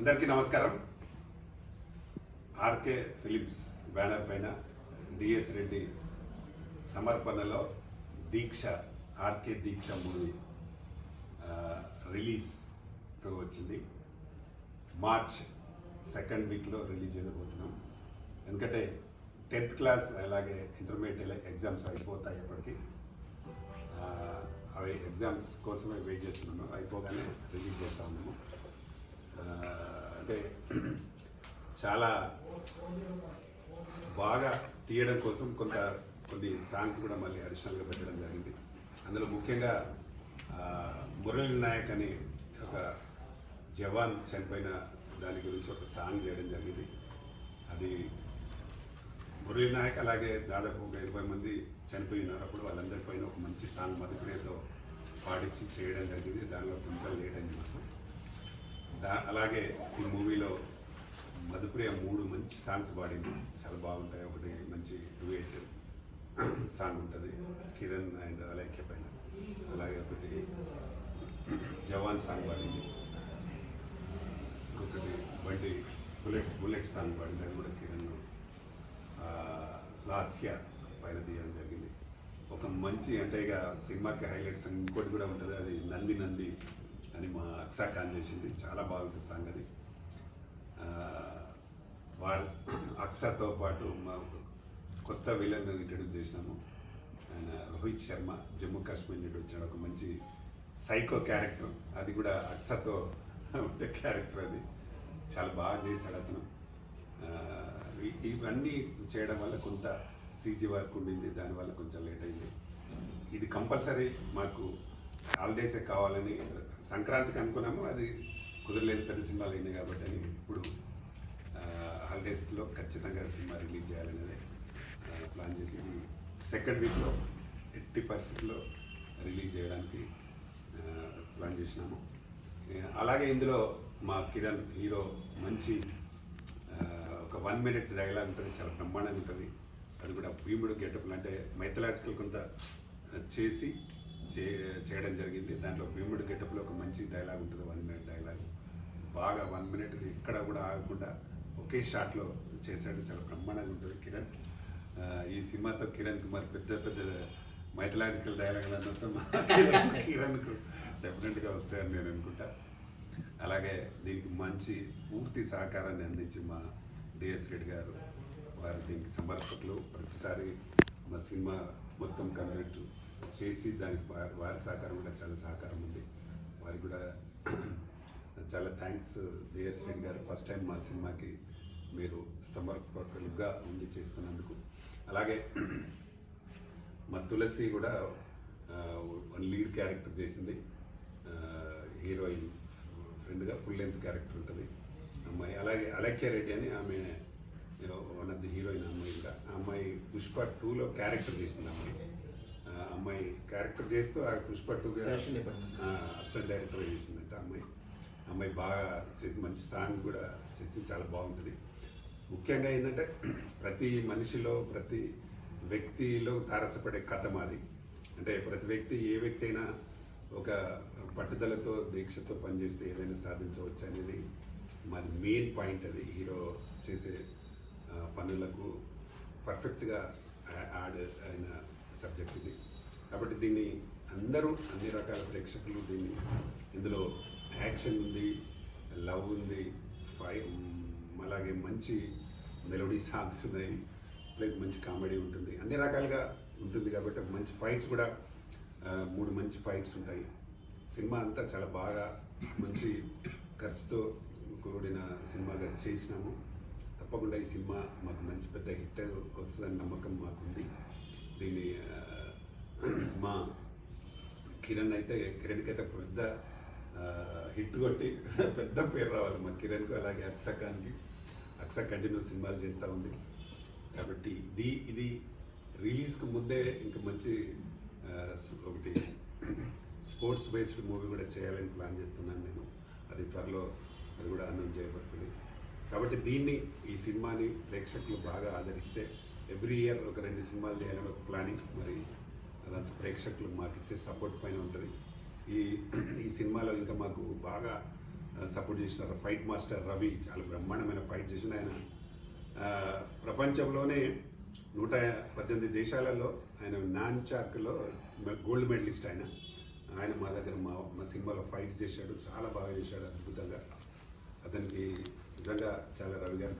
అందరికీ నమస్కారం. R K Philips banner పైన డిఎస్ రెడ్డి సమర్పణలో దీక్ష ఆర్కే దీక్ష మూవీ రిలీజ్తో వచ్చింది. మార్చ్ సెకండ్ వీక్లో రిలీజ్ చేయబోతున్నాం. ఎందుకంటే టెన్త్ క్లాస్ అలాగే ఇంటర్మీడియట్ ఎగ్జామ్స్ అయిపోతాయి అప్పటికి. అవి ఎగ్జామ్స్ కోసమే వెయిట్ చేస్తున్నాము. అయిపోగానే రిలీజ్ చేస్తా ఉన్నాము. అంటే చాలా బాగా తీయడం కోసం కొంత కొన్ని సాంగ్స్ కూడా మళ్ళీ అడిషనల్గా పెట్టడం జరిగింది. అందులో ముఖ్యంగా మురళి నాయక్ అని ఒక జవాన్ చనిపోయిన దాని గురించి ఒక సాంగ్ చేయడం జరిగింది. అది మురళి నాయక్ అలాగే దాదాపు ఒక ఇరవై మంది చనిపోయి ఉన్నారు అప్పుడు వాళ్ళందరి పైన ఒక మంచి సాంగ్ మధుప్రియతో పాడించి చేయడం జరిగింది. దానిలో కొంత లేట్ అయింది మాకు అలాగే ఈ మూవీలో మధుప్రియ మూడు మంచి సాంగ్స్ పాడింది. చాలా బాగుంటాయి. ఒకటి మంచి డ్యూయేట్ సాంగ్ ఉంటుంది. కిరణ్ అండ్ అలైక్య పైన. అలాగే ఒకటి జవాన్ సాంగ్ పాడింది. ఇంకొకటి బండి బుల్లెట్ బుల్లెట్ సాంగ్ పాడింది. అది కూడా కిరణ్. లాస్య పైన తీయడం జరిగింది. ఒక మంచి అంటే ఇక సినిమాకి హైలైట్స్ ఇంకోటి కూడా ఉంటుంది. అది నంది నంది అని మా అక్సా ఖాన్ చేసింది. చాలా బాగుంటుంది సాంగ్ అది వారు అక్సాతో పాటు మా కొత్త విలన్ ఇంట్రడ్యూస్ చేసినాము. ఆయన రోహిత్ శర్మ జమ్మూ కాశ్మీర్ నుండి వచ్చాడు ఒక మంచి సైకో క్యారెక్టర్ అది కూడా అక్సాతో ఉండే క్యారెక్టర్ అది. చాలా బాగా చేశాడు అతను. ఇవన్నీ చేయడం వల్ల కొంత సీజీ వర్క్ ఉండింది దానివల్ల కొంచెం లేట్ అయింది. ఇది కంపల్సరీ మాకు హాలిడేసే కావాలని సంక్రాంతికి అనుకున్నాము. అది కుదరలేదు పెద్ద సినిమాలు అయింది కాబట్టి అని ఇప్పుడు హాలిడేస్లో ఖచ్చితంగా సినిమా రిలీజ్ చేయాలనేది ప్లాన్ చేసి సెకండ్ వీక్లో ఎట్టి పరిస్థితుల్లో రిలీజ్ చేయడానికి ప్లాన్ చేసినాము. అలాగే ఇందులో మా కిరణ్ హీరో మంచి ఒక వన్ మినిట్ డైలాగ్ ఉంటుంది. చాలా బ్రహ్మాండంగా ఉంటుంది. అది కూడా భీముడు గెటప్లు అంటే మైథలాజికల్ కొంత చేసి చేయడం జరిగింది. దాంట్లో భీముడు గెటప్లో ఒక మంచి డైలాగ్ ఉంటుంది వన్ మినిట్ డైలాగ్. బాగా వన్ మినిట్ ఎక్కడ కూడా ఆగకుండా ఒకే షాట్లో చేశాడు. చాలా బ్రహ్మాండంగా ఉంటుంది కిరణ్. ఈ సినిమాతో కిరణ్ కుమార్ పెద్ద పెద్ద మైథలాజికల్ డైలాగులు అన్నట్టు మా కిరణ్ కిరణ్కు డెఫినెట్గా వస్తాయని నేను అనుకుంటా. అలాగే దీనికి మంచి పూర్తి సహకారాన్ని అందించి మా డిఎస్ రెడ్డి గారు వారు దీనికి సమర్పకులు. ప్రతిసారి మా సినిమా మొత్తం కంప్లీట్ చేసి దానికి వారి వారి సహకారం కూడా చాలా సహకారం ఉంది. వారికి కూడా చాలా థ్యాంక్స్ జయస్ రెడ్డి గారు. ఫస్ట్ టైం మా సినిమాకి మీరు సమర్పకులుగా ఉండి చేస్తున్నందుకు. అలాగే మా తులసి కూడా వన్ లీడ్ క్యారెక్టర్ చేసింది. హీరోయిన్ ఫ్రెండ్గా ఫుల్ లెంత్ క్యారెక్టర్ ఉంటుంది. అమ్మాయి. అలాగే అలక్య రెడ్డి అని ఆమె వన్ ఆఫ్ ది హీరోయిన్ అమ్మాయి కూడా. ఆ అమ్మాయి పుష్ప టూలో క్యారెక్టర్ చేసింది అమ్మాయి. అమ్మాయి క్యారెక్టర్ చేస్తూ ఆ పుష్ప టూగా. అసిస్టెంట్ డైరెక్టర్ చేసిందంట అమ్మాయి. అమ్మాయి బాగా చేసి మంచి సాంగ్ కూడా చేసి చాలా బాగుంటుంది. ముఖ్యంగా ఏంటంటే ప్రతి మనిషిలో ప్రతి వ్యక్తిలో తారసపడే కథ మాది. అంటే ప్రతి వ్యక్తి ఏ వ్యక్తి అయినా ఒక పట్టుదలతో దీక్షతో పనిచేస్తే ఏదైనా సాధించవచ్చు అనేది మాది మెయిన్ పాయింట్ అది. హీరో చేసే పనులకు పర్ఫెక్ట్గా యాడ్ అయిన సబ్జెక్ట్ ఇది. కాబట్టి దీన్ని అందరూ అన్ని రకాల ప్రేక్షకులు దీన్ని ఇందులో యాక్షన్ ఉంది లవ్ ఉంది ఫై అలాగే మంచి మెలోడీ సాంగ్స్ ఉన్నాయి ప్లస్ మంచి కామెడీ ఉంటుంది అన్ని రకాలుగా ఉంటుంది కాబట్టి మంచి ఫైట్స్ కూడా మూడు మంచి ఫైట్స్ ఉంటాయి. సినిమా అంతా చాలా బాగా మంచి ఖర్చుతో కూడిన సినిమాగా చేసినాము. తప్పకుండా ఈ సినిమా మాకు మంచి పెద్ద హిట్ వస్తుందని నమ్మకం మాకుంది. దీన్ని మా కిరణ్ అయితే కిరణ్కి అయితే పెద్ద హిట్ కొట్టి పెద్ద పేరు రావాలి మా కిరణ్కు అలాగే అక్సకానికి. అక్స కంటిన్యూ సినిమాలు చేస్తూ ఉంది. కాబట్టి ఇది ఇది రిలీజ్కి ముందే ఇంకా మంచి ఒకటి స్పోర్ట్స్ బేస్డ్ మూవీ కూడా చేయాలని ప్లాన్ చేస్తున్నాను నేను. అది త్వరలో అది కూడా అన్నం చేయబడుతుంది. కాబట్టి దీన్ని ఈ సినిమాని ప్రేక్షకులు బాగా ఆదరిస్తే ఎవ్రీ ఇయర్ ఒక రెండు సినిమాలు చేయాలని ఒక ప్లానింగ్. మరి అదంతా ప్రేక్షకులు మాకు ఇచ్చే సపోర్ట్ పైన ఉంటుంది. ఈ ఈ సినిమాలో ఇంకా మాకు బాగా సపోర్ట్ చేసినారు ఫైట్ మాస్టర్ రవి చాలా బ్రహ్మాండమైన ఫైట్ చేసిన ఆయన. ప్రపంచంలోనే నూట పద్దెనిమిది దేశాలలో ఆయన నాన్ చాక్లో గోల్డ్ మెడలిస్ట్ ఆయన. ఆయన మా దగ్గర మా మా సినిమాలో ఫైట్స్ చేశాడు. చాలా బాగా చేశాడు అద్భుతంగా. అతనికి నిజంగా చాలా రవి గారు